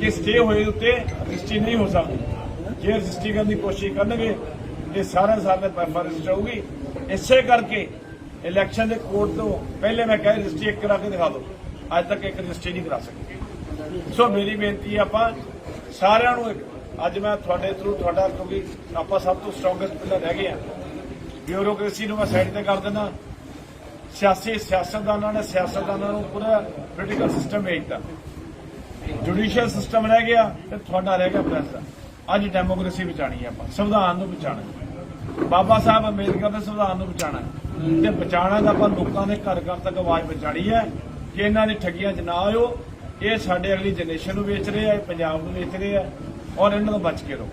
ਕਿ ਸਟੇ ਹੋਏ ਉੱਤੇ ਰਜਿਸਟਰੀ ਨਹੀਂ ਹੋ ਸਕਦੀ। ਜੇ ਰਜਿਸਟਰੀ ਕਰਨ ਦੀ ਕੋਸ਼ਿਸ਼ ਕਰਨਗੇ, ਇਹ ਸਾਰੇ ਸਾਰੇ ਪੈਪਰ ਰਜਿਸਟਰ ਹੋਊਗੀ। ਇਸੇ ਕਰਕੇ ਇਲੈਕਸ਼ਨ ਦੇ ਕੋਰਟ ਤੋਂ ਪਹਿਲੇ ਮੈਂ ਕਹੇ ਰਜਿਸਟਰੀ ਇੱਕ ਕਰਾ ਕੇ ਦਿਖਾ ਦਿਓ। ਅੱਜ ਤੱਕ ਇੱਕ ਰਜਿਸਟਰੀ ਨਹੀਂ ਕਰਾ ਸਕੇ। ਸੋ ਮੇਰੀ ਬੇਨਤੀ ਹੈ ਆਪਾਂ ਸਾਰਿਆਂ ਨੂੰ ਅੱਜ ਮੈਂ ਤੁਹਾਡੇ ਥਰੂ ਤੁਹਾਡਾ, ਕਿਉਂਕਿ ਆਪਾਂ ਸਭ ਤੋਂ ਸਟਰੋਂਗੈਸਟ ਪਿਲਰ ਰਹਿ ਗਏ ਆ। ਬਿਊਰੋਕ੍ਰੇਸੀ ਨੂੰ ਮੈਂ ਸਾਈਡ ਤੇ ਕਰ ਦਿੰਦਾ। ਸਿਆਸੀ, ਸਿਆਸਤਦਾਨਾਂ ਨੇ ਸਿਆਸਤਦਾਨਾਂ ਨੂੰ ਪੂਰਾ ਪੋਲੀਟੀਕਲ ਸਿਸਟਮ ਵੇਚਦਾ ਜੁਡੀਸ਼ੀਅਲ ਸਿਸਟਮ ਰਹਿ ਗਿਆ ਤੇ ਤੁਹਾਡਾ ਰਹਿ ਗਿਆ ਪ੍ਰੈਸ ਦਾ ਅੱਜ ਡੈਮੋਕ੍ਰੇਸੀ ਬਚਾਣੀ ਹੈ ਆਪਾਂ, ਸੰਵਿਧਾਨ ਨੂੰ ਬਚਾਣਾ ਬਾਬਾ ਸਾਹਿਬ ਅੰਬੇਦਕਰ ਦੇ ਸੰਵਿਧਾਨ ਨੂੰ ਬਚਾਣਾ ਤੇ ਬਚਾਣਾ ਦਾ ਆਪਾਂ ਲੋਕਾਂ ਦੇ ਘਰ ਘਰ ਤੱਕ ਆਵਾਜ਼ ਪਹੁੰਚਾਣੀ ਹੈ। ਕਿ ਇਹਨਾਂ ਦੀ ਠੱਗੀਆਂ 'ਚ ਨਾ ਆਇਓ ਇਹ ਸਾਡੇ ਅਗਲੀ ਜਨਰੇਸ਼ਨ ਨੂੰ ਵੇਚ ਰਹੇ ਆ ਪੰਜਾਬ ਨੂੰ ਵੇਚ ਰਹੇ ਆ ਔਰ ਇਹਨਾਂ ਤੋਂ ਬਚ ਕੇ ਰਹੋ।